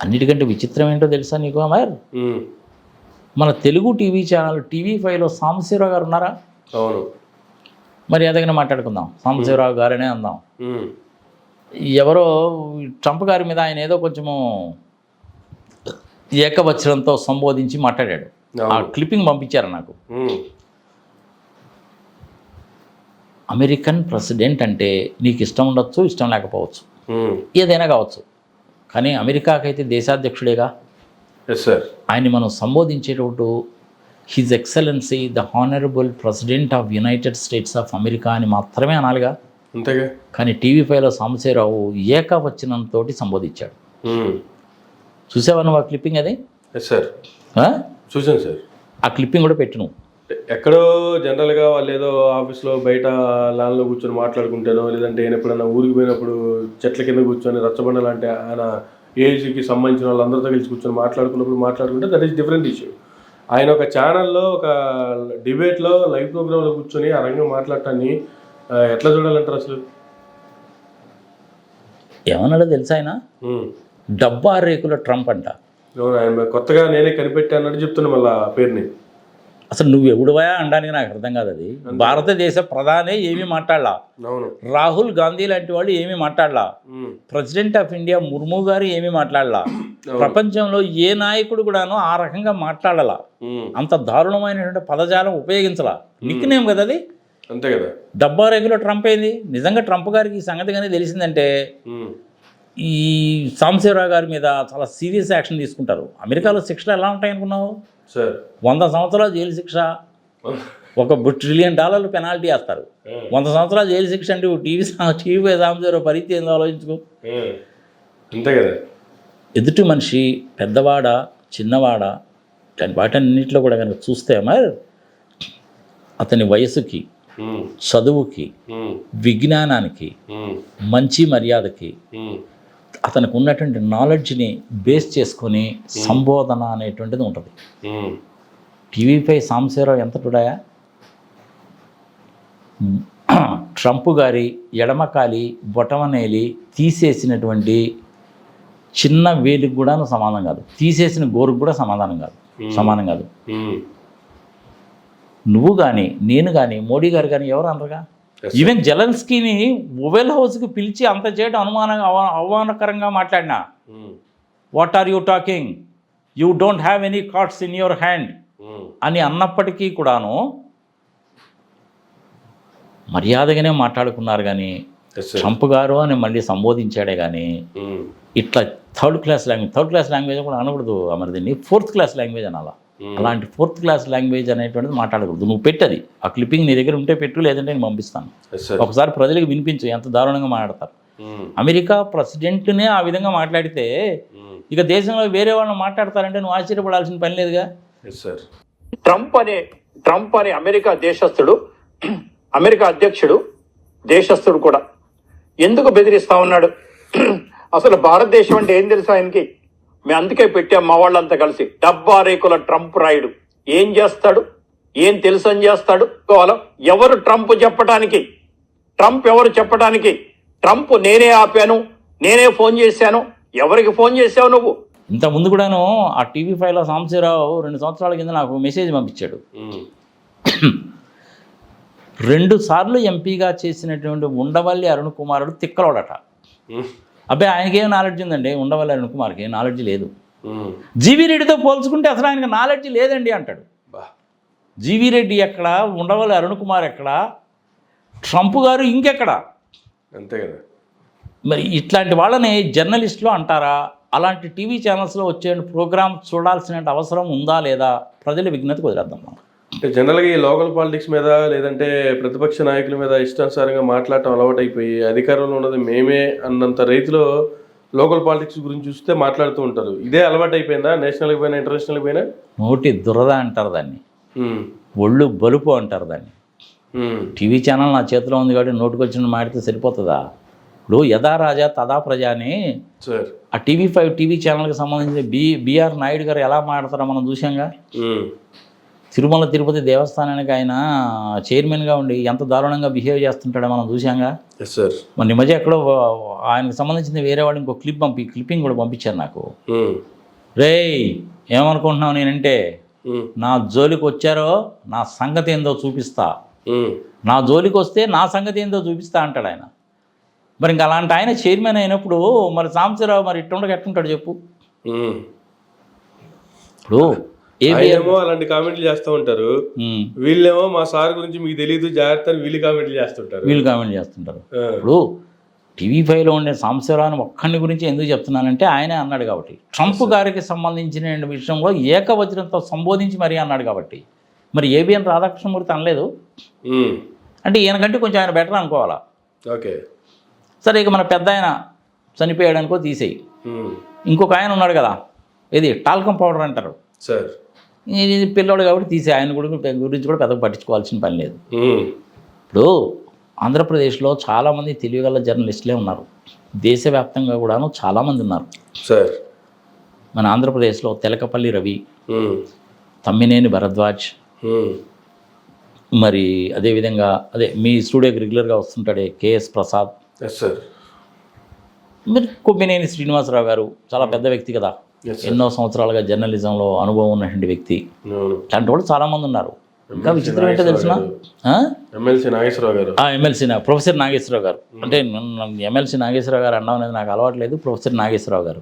అన్నిటికంటే విచిత్రం ఏంటో తెలుసా నీకు అమర్? ఉమ్, మన తెలుగు టీవీ ఛానల్ టీవీ ఫైవ్లో సాంబశివరావు గారు ఉన్నారా? అవును. మరి ఎదగిన మాట్లాడుకుందాం. సాంబశివరావు గారనే అందాం. ఎవరో ట్రంప్ గారి మీద ఆయన ఏదో కొంచెము ఏకవచనంతో సంబోధించి మాట్లాడాడు. ఆ క్లిప్పింగ్ పంపించారు నాకు. అమెరికన్ ప్రెసిడెంట్ అంటే నీకు ఇష్టం ఉండొచ్చు ఇష్టం లేకపోవచ్చు. ఏదైనా కావచ్చు. కానీ అమెరికాకైతే దేశాధ్యక్షుడేగా? ఎస్ సార్ ఆయన్ని మనం సంబోధించేటప్పుడు his excellency the honourable president of United States of America అని మాత్రమే అనాలిగా. అంతేగా? కానీ టీవీ ఫైవ్లో సాంబశివరావు ఏకవచనంతో సంబోధించాడు. ఉమ్, చూసావా నువ్వు ఆ క్లిప్పింగ్ అది? Yes sir? చూసాను సార్ ఆ క్లిప్పింగ్ కూడా పెట్టు నువ్వు. ఎక్కడో జనరల్గా వాళ్ళు ఏదో ఆఫీస్లో బయట లాన్లో కూర్చొని మాట్లాడుకుంటానో లేదంటే ఆయన ఎప్పుడైనా ఊరికి పోయినప్పుడు చెట్ల కింద కూర్చొని రచ్చబండలు అంటే ఆయన ఏజ్కి సంబంధించిన వాళ్ళందరితో కలిసి కూర్చొని మాట్లాడుకున్నప్పుడు మాట్లాడుకుంటే దట్ ఈస్ డిఫరెంట్ ఇష్యూ ఆయన ఒక ఛానల్లో ఒక డిబేట్లో లైవ్ ప్రోగ్రాంలో కూర్చొని ఆ రంగం మాట్లాడటాన్ని ఎట్లా చూడాలంటారు అసలు? ఏమన్నాడో తెలుసా ఆయన. డబ్బా రేకుల ట్రంప్ అంట. కొత్తగా నేనే కనిపెట్టానని చెప్తున్నా మళ్ళీ పేరుని. అసలు నువ్వు ఎవడువా అనడానికి నాకు అర్థం కాదు అది. భారతదేశ ప్రధానే ఏమీ మాట్లాడలా. రాహుల్ గాంధీ లాంటి వాళ్ళు ఏమీ మాట్లాడలా. ప్రెసిడెంట్ ఆఫ్ ఇండియా ముర్ము గారు ఏమీ మాట్లాడలా. ప్రపంచంలో ఏ నాయకుడు కూడాను ఆ రకంగా మాట్లాడాలా. అంత దారుణమైనటువంటి పదజాలం ఉపయోగించలా. నిక్నేమ్ కదా అది? అంతే కదా. డబ్బా రేగులో ట్రంప్ అయింది నిజంగా ట్రంప్ గారికి ఈ సంగతి కానీ తెలిసిందంటే. ఈ సాంబశివరావు గారి మీద చాలా సీరియస్ యాక్షన్ తీసుకుంటారు అమెరికాలో శిక్షలు ఎలా ఉంటాయి అనుకున్నావు సార్ వంద సంవత్సరాలు జైలు శిక్ష ఒక ట్రిలియన్ డాలర్లు పెనాల్టీ వేస్తారు. వంద సంవత్సరాలు జైలు శిక్ష అంటే టీవీ టీవీ సాంబశివరావు పరిస్థితి ఏందో ఆలోచించుకో. అంతే కదా ఎదుటి మనిషి పెద్దవాడ చిన్నవాడ కానీ వాటన్నిటిలో కూడా కనుక చూస్తే మరి అతని వయసుకి. చదువుకి. విజ్ఞానానికి. మంచి మర్యాదకి. అతనికి ఉన్నటువంటి నాలెడ్జ్ని బేస్ చేసుకొని సంబోధన అనేటువంటిది ఉంటుంది. టీవీపై సాంబశివరావు ఎంత టుడాయా ట్రంప్ గారి ఎడమకాలి బొటమనేలి తీసేసినటువంటి చిన్న వేలికి కూడా సమాధానం కాదు. తీసేసిన గోరుకు కూడా సమాధానం కాదు. సమానం కాదు. నువ్వు కానీ నేను కానీ మోడీ గారు కానీ ఎవరు అనరుగా? ఈవెన్ జలన్స్కీని ఓవెల్ హౌస్కి పిలిచి అంత చేయడం అనుమానంగా అవ అవమానకరంగా మాట్లాడినా. What are you talking you don't have any cards in your hand. అని అన్నప్పటికీ కూడాను మర్యాదగానే మాట్లాడుకున్నారు కానీ. ట్రంప్ గారు అని మళ్ళీ సంబోధించాడే కానీ ఉమ్. ఇట్లా third class language third class language కూడా అనకూడదు మరి దీన్ని ఫోర్త్ క్లాస్ లాంగ్వేజ్ అనాలా. అలాంటి ఫోర్త్ క్లాస్ లాంగ్వేజ్ అనేటువంటిది మాట్లాడకూడదు నువ్వు పెట్టది ఆ క్లిప్పింగ్ నీ దగ్గర ఉంటే పెట్టు లేదంటే నేను పంపిస్తాను Yes, sir. ఒకసారి ప్రజలకు వినిపించు ఎంత దారుణంగా మాట్లాడతారు. అమెరికా ప్రెసిడెంట్నే ఆ విధంగా మాట్లాడితే. ఇక దేశంలో వేరే వాళ్ళని మాట్లాడతారంటే నువ్వు ఆశ్చర్యపడాల్సిన పని లేదుగా Yes, sir. ట్రంప్ అనే ట్రంప్ అనే అమెరికా దేశస్థుడు అమెరికా అధ్యక్షుడు దేశస్థుడు కూడా ఎందుకు బెదిరిస్తా ఉన్నాడు అసలు భారతదేశం అంటే ఏం తెలుసు ఆయనకి మేము అందుకే పెట్టాం మా వాళ్ళంతా కలిసి. డబ్బా రేకుల ట్రంప్ రాయుడు. ఏం చేస్తాడు? ఏం తెలుసు అని చేస్తాడు? కావాలో ఎవరు ట్రంప్ చెప్పడానికి ట్రంప్ ఎవరు చెప్పడానికి ట్రంప్ నేనే ఆపాను నేనే ఫోన్ చేశాను. ఎవరికి ఫోన్ చేశావు నువ్వు? ఇంత ముందు కూడాను ఆ టీవీ ఫైవ్లో సాంబశివరావు రెండు సంవత్సరాల కింద నాకు మెసేజ్ పంపించాడు. రెండు సార్లు ఎంపీగా చేసినటువంటి ఉండవల్లి అరుణ్ కుమారుడు తిక్కలోడట. అబ్బాయి ఆయనకి ఏం నాలెడ్జ్ ఉందండి? ఉండవల్లి అరుణ్ కుమార్కి ఏం నాలెడ్జ్ లేదు. జీవీ రెడ్డితో పోల్చుకుంటే అసలు ఆయనకి నాలెడ్జ్ లేదండి అంటాడు. బా. జీవీ రెడ్డి ఎక్కడ? ఉండవల్లి అరుణ్ కుమార్ ఎక్కడ? ట్రంప్ గారు ఇంకెక్కడ? అంతే కదా. మరి ఇట్లాంటి వాళ్ళని జర్నలిస్టులు అంటారా? అలాంటి టీవీ ఛానల్స్లో వచ్చే ప్రోగ్రామ్ చూడాల్సిన అవసరం ఉందా లేదా? ప్రజల విజ్ఞతకు వదిలేద్దాం మనం. అంటే జనరల్గా ఈ లోకల్ పాలిటిక్స్ మీద లేదంటే ప్రతిపక్ష నాయకుల మీద ఇష్టానుసారంగా మాట్లాడటం అలవాటైపోయి అధికారంలో ఉన్నది మేమే అన్నంత రైతులో లోకల్ పాలిటిక్స్ గురించి చూస్తే మాట్లాడుతూ ఉంటారు. ఇదే అలవాటు అయిపోయిందా నేషనల్కి పోయినా ఇంటర్నేషనల్కి పోయినా? నోటి దురద అంటారు దాన్ని. ఒళ్ళు బలుపు అంటారు దాన్ని. టీవీ ఛానల్ నా చేతిలో ఉంది కాబట్టి నోటుకొచ్చిన మాడితే సరిపోతుందా? ఇప్పుడు యథా రాజా తదా ప్రజ అని ఆ టీవీ ఫైవ్ టీవీ ఛానల్కి సంబంధించి బి బిఆర్ నాయుడు గారు ఎలా మాట్లాడతారో మనం చూసాంగా. తిరుమల తిరుపతి దేవస్థానానికి ఆయన చైర్మన్గా ఉండి ఎంత దారుణంగా బిహేవ్ చేస్తుంటాడో మనం చూసాంగా సార్ మన ఈ మధ్య ఎక్కడో ఆయనకు సంబంధించిన వేరే వాడు ఇంకో క్లిప్ పంపి క్లిప్పింగ్ కూడా పంపించారు నాకు. రేయ్ ఏమనుకుంటున్నావు నేనంటే నా జోలికి వచ్చారో నా సంగతి ఏందో చూపిస్తా. నా జోలికి వస్తే నా సంగతి ఏందో చూపిస్తా అంటాడు ఆయన. మరి ఇంకా అలాంటి ఆయన చైర్మన్ అయినప్పుడు మరి సాంబశివరావు మరి ఇట్టుండగా ఎట్టుంటాడు చెప్పు. ఇప్పుడు ఆయనేమో అలాంటి కామెంట్లు చేస్తూ ఉంటారు. వీళ్ళేమో మా సార్ గురించి మీకు తెలియదు జాగ్రత్త వీళ్ళు కామెంట్లు చేస్తుంటారు. వీళ్ళు కామెంట్ చేస్తుంటారు. ఇప్పుడు టీవీ ఫైవ్లో ఉండే సాంబశివరావు ఒక్కడిని గురించి ఎందుకు చెప్తున్నానంటే ఆయనే అన్నాడు కాబట్టి. ట్రంప్ గారికి సంబంధించిన విషయంలో ఏకవచనంతో సంబోధించి మరీ అన్నాడు కాబట్టి. మరి ఏబిఎన్ రాధాకృష్ణమూర్తి అనలేదు? అంటే ఈయనకంటే కొంచెం ఆయన బెటర్ అనుకోవాలా? ఓకే. సరే ఇక మన పెద్ద ఆయన చనిపోయాడు అనుకో తీసేయి ఇంకొక ఆయన ఉన్నాడు కదా ఇది టాల్కమ్ పౌడర్ అంటారు. సార్. పిల్లోడు కాబట్టి తీసే ఆయన గురించి గురించి కూడా పెద్దగా పట్టించుకోవాల్సిన పని లేదు. ఇప్పుడు ఆంధ్రప్రదేశ్లో చాలామంది తెలియగల జర్నలిస్టులే ఉన్నారు. దేశవ్యాప్తంగా కూడాను చాలామంది ఉన్నారు. సార్. మన ఆంధ్రప్రదేశ్లో తెలకపల్లి రవి తమ్మినేని భరద్వాజ్ మరి అదేవిధంగా అదే మీ స్టూడియోకి రెగ్యులర్గా వస్తుంటాడే కేఎస్ ప్రసాద్. సార్. మరి కొమ్మినేని శ్రీనివాసరావు గారు చాలా పెద్ద వ్యక్తి కదా. ఎన్నో సంవత్సరాలుగా జర్నలిజంలో అనుభవం ఉన్నటువంటి వ్యక్తి. అలాంటి వాళ్ళు చాలామంది ఉన్నారు. ఇంకా విచిత్రం ఏంటో తెలిసిన? ఎమ్మెల్సీ నాగేశ్వరరావు గారు. ఎమ్మెల్సీ ప్రొఫెసర్ నాగేశ్వరరావు గారు. అంటే ఎమ్మెల్సీ నాగేశ్వరరావు గారు అనడం అనేది నాకు అలవాట్లేదు ప్రొఫెసర్ నాగేశ్వరరావు గారు.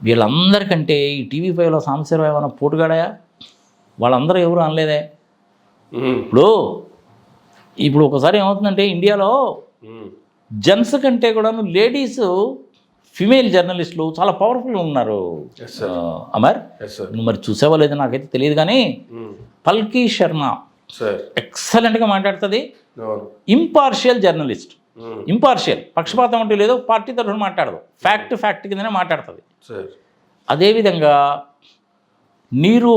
వీళ్ళందరికంటే ఈ టీవీ ఫైవ్లో సాంబశివరావు ఏమైనా పోటుగాడాయా? వాళ్ళందరూ ఎవరు అనలేదే? ఉమ్, ఇప్పుడు ఇప్పుడు ఒకసారి ఏమవుతుందంటే ఇండియాలో ఉమ్, జెంట్స్ కంటే కూడా లేడీస్ ఫిమేల్ జర్నలిస్టులు చాలా పవర్ఫుల్ ఉన్నారు. అమర్? నువ్వు మరి చూసావో లేదో నాకైతే తెలియదు కానీ ఉమ్, పల్కీ శర్మ ఎక్సలెంట్గా మాట్లాడుతుంది. Impartial journalist. ఉమ్, ఇంపార్షియల్. పక్షపాతం అంటే లేదు పార్టీ తరఫున మాట్లాడదు. ఫ్యాక్ట్ ఫ్యాక్ట్ కిందనే మాట్లాడుతుంది. సార్ అదేవిధంగా నీరు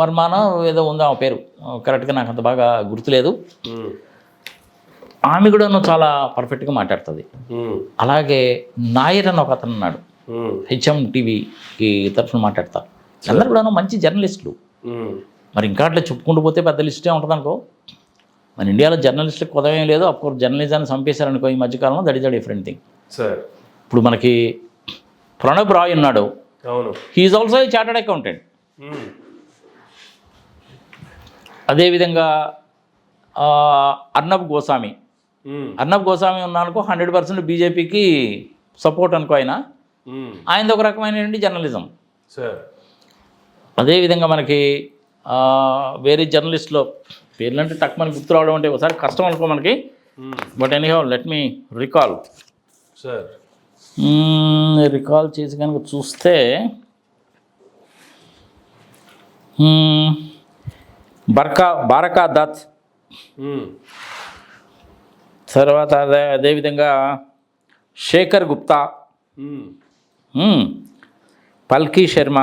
వర్మాన ఏదో ఉందా? ఆ పేరు. కరెక్ట్గా నాకు అంత బాగా గుర్తులేదు. ఉమ్, ఆమె కూడా చాలా పర్ఫెక్ట్గా మాట్లాడుతుంది. అలాగే నాయర్ అని ఒక అతను ఉన్నాడు. హెచ్ఎం టీవీకి తరఫున మాట్లాడతారు అందరు కూడా మంచి జర్నలిస్టులు మరి ఇంకా అట్లా చెప్పుకుంటూ పోతే పెద్ద లిస్టే ఉంటుంది అనుకో. మన ఇండియాలో జర్నలిస్టులకు కొదవేం లేదు అఫ్కోర్స్ జర్నలిజాన్ని చంపేశారనుకో ఈ మధ్యకాలంలో that is a different thing sir. ఇప్పుడు మనకి ప్రణబ్ రాయ్ ఉన్నాడు. అవును. He is also a chartered accountant అదేవిధంగా ఆ, అర్నబ్ గోస్వామి. ఉమ్, అర్నబ్ గోస్వామి ఉన్నానుకో హండ్రెడ్ పర్సెంట్ బీజేపీకి సపోర్ట్ అనుకో ఆయన. ఉమ్, ఆయనది ఒక రకమైనటువంటి జర్నలిజం. సార్ అదేవిధంగా మనకి వేరే జర్నలిస్ట్లో పేర్లు అంటే తక్కువ మనకి గుర్తు రావడం అంటే ఒకసారి కష్టం అనుకో మనకి. But anyhow let me recall sir recall చేసి కనుక చూస్తే మ్మ్, బర్కా బారకా దత్. తర్వాత అదే అదేవిధంగా శేఖర్ గుప్తా. పల్కీ శర్మ.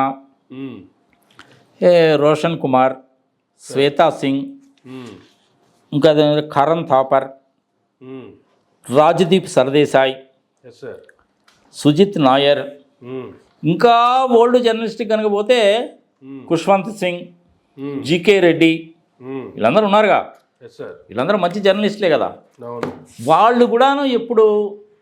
రోషన్ కుమార్. శ్వేతా సింగ్. ఇంకా కరణ్ థాపర్. రాజ్దీప్ సర్దేశాయ్. సుజిత్ నాయర్. ఇంకా ఓల్డ్ జర్నలిస్ట్కి కనుక పోతే కుష్వంత్ సింగ్ జీకే రెడ్డి. వీళ్ళందరూ ఉన్నారుగా. వీళ్ళందరూ మంచి జర్నలిస్టులే కదా. వాళ్ళు కూడాను ఎప్పుడు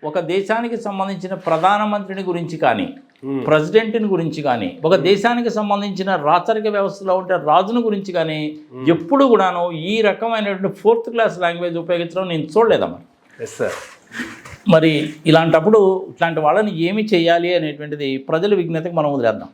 ఒక దేశానికి సంబంధించిన ప్రధానమంత్రిని గురించి కానీ ఉమ్, ప్రెసిడెంట్ని గురించి కానీ ఒక దేశానికి సంబంధించిన రాచరిక వ్యవస్థలో ఉంటే రాజును గురించి కానీ ఎప్పుడు కూడాను ఈ రకమైనటువంటి ఫోర్త్ క్లాస్ లాంగ్వేజ్ ఉపయోగించడం నేను చూడలేదమ్మా. ఎస్ సార్ మరి ఇలాంటప్పుడు ఇట్లాంటి వాళ్ళని ఏమి చేయాలి అనేటువంటిది ప్రజల విజ్ఞతకి మనం వదిలేద్దాం.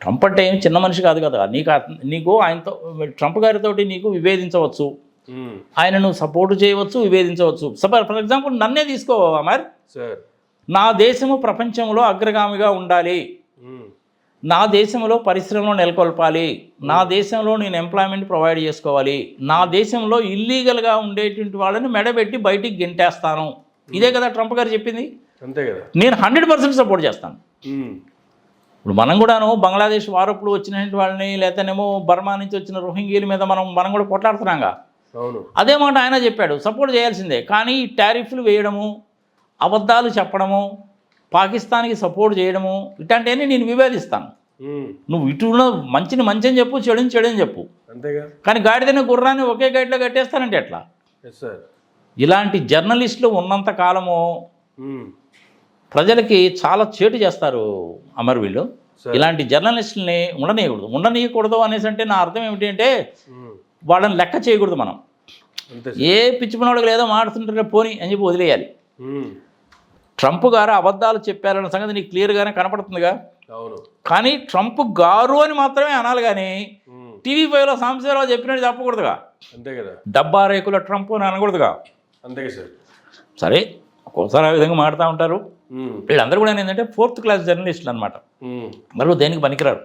ట్రంప్ అంటే ఏం చిన్న మనిషి కాదు కదా. నీకు నీకు ఆయనతో ట్రంప్ గారితోటి నీకు విభేదించవచ్చు. ఉమ్, ఆయనను సపోర్ట్ చేయవచ్చు విభేదించవచ్చు. సపోజ్ ఫర్ ఎగ్జాంపుల్ నన్నే తీసుకో అమర్ సార్. నా దేశము ప్రపంచంలో అగ్రగామిగా ఉండాలి. నా దేశంలో పరిశ్రమలు నెలకొల్పాలి. నా దేశంలో నేను ఎంప్లాయ్మెంట్ ప్రొవైడ్ చేసుకోవాలి. నా దేశంలో ఇల్లీగల్గా ఉండేటువంటి వాళ్ళని మెడబెట్టి బయటికి గెంటేస్తాను. ఇదే కదా ట్రంప్ గారు చెప్పింది? అంతే కదా. నేను హండ్రెడ్ పర్సెంట్ సపోర్ట్ చేస్తాను. ఇప్పుడు మనం కూడాను బంగ్లాదేశ్ వారప్పుడు వచ్చినటువంటి వాళ్ళని లేకపోతేనేమో బర్మా నుంచి వచ్చిన రోహింగ్యల మీద మనం మనం కూడా కొట్లాడుతున్నాగా. అదే మాట ఆయన చెప్పాడు సపోర్ట్ చేయాల్సిందే. కానీ టారిఫ్లు వేయడము అబద్ధాలు చెప్పడము పాకిస్తాన్కి సపోర్ట్ చేయడము ఇట్లాంటివన్నీ నేను విభేదిస్తాను ఉమ్. నువ్వు ఇటు మంచిని మంచి అని చెప్పు చెడుని చెడు అని చెప్పు. అంతేగా? కానీ గాడిదని గుర్రాన్ని ఒకే గైడ్లో కట్టేస్తానంటే ఎట్లా? ఇలాంటి జర్నలిస్టులు ఉన్నంత కాలము. ప్రజలకి చాలా చేటు చేస్తారు అమరవీళ్ళు సరే. ఇలాంటి జర్నలిస్టుల్ని ఉండనీయకూడదు. ఉండనీయకూడదు అనేసి అంటే నా అర్థం ఏమిటి అంటే. వాళ్ళని లెక్క చేయకూడదు మనం. ఏ పిచ్చి పనోడికి లేదో మాడుతుంటారు పోని అని చెప్పి వదిలేయాలి. ట్రంప్ గారు అబద్ధాలు చెప్పారన్న సంగతి నీకు క్లియర్గానే కనపడుతుందిగా. కానీ ట్రంప్ గారు అని మాత్రమే అనాలి కానీ. టీవీ ఫైవ్లో సాంబశివరావు చెప్పినట్టు చెప్పకూడదుగా అంతే కదా. డబ్బా రేకుల ట్రంప్ అని అనకూడదుగా. అంతే సార్. సరే ఒక్కోసారి ఆ విధంగా మాడుతూ ఉంటారు. వీళ్ళందరూ కూడా ఏంటంటే ఫోర్త్ క్లాస్ జర్నలిస్టులు అనమాట. మరో దేనికి పనికిరారు.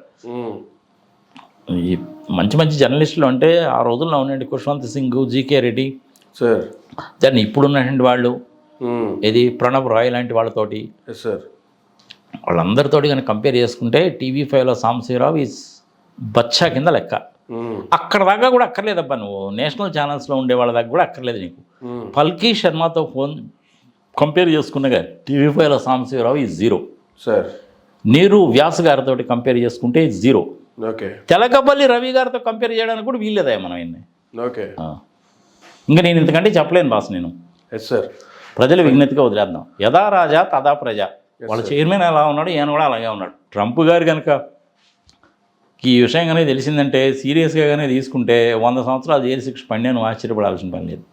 ఈ మంచి మంచి జర్నలిస్టులు అంటే ఆ రోజుల్లో ఉండండి కుష్వంత్ సింగ్ జీకే రెడ్డి సార్ దాన్ని ఇప్పుడున్నటువంటి వాళ్ళు. ఇది ప్రణబ్ రాయ్ లాంటి వాళ్ళతోటి సార్ వాళ్ళందరితోటి కనుక కంపేర్ చేసుకుంటే టీవీ ఫైవ్లో సాంబశివరావు ఈ బచ్చా కింద లెక్క. అక్కడ దాకా కూడా అక్కర్లేదబ్బా నువ్వు నేషనల్ ఛానల్స్లో ఉండే వాళ్ళ దాకా కూడా అక్కర్లేదు నీకు. పల్కీ శర్మతో ఫోన్ కంపేర్ చేసుకున్నగా టీవీ ఫైవ్లో సాంబశివరావు ఈ జీరో సార్. నీరు వ్యాస్ గారితో కంపేర్ చేసుకుంటే జీరో ఓకే. తెలకపల్లి రవి గారితో కంపేర్ చేయడానికి కూడా వీల్లేదా మనం ఆయన్ని? ఓకే. ఇంకా నేను ఇంతకంటే చెప్పలేను బాస్ నేను. Yes sir. ప్రజల విజ్ఞతగా వదిలేద్దాం. యథా రాజా తదా ప్రజ. వాళ్ళ చైర్మన్ ఎలా ఉన్నాడు ఈయన కూడా అలాగే ఉన్నాడు. ట్రంప్ గారు కనుక ఈ విషయం కనుక తెలిసిందంటే సీరియస్గా కానీ తీసుకుంటే వంద సంవత్సరాలు జైలు శిక్ష పడినా ఆశ్చర్యపడాల్సిన పని లేదు.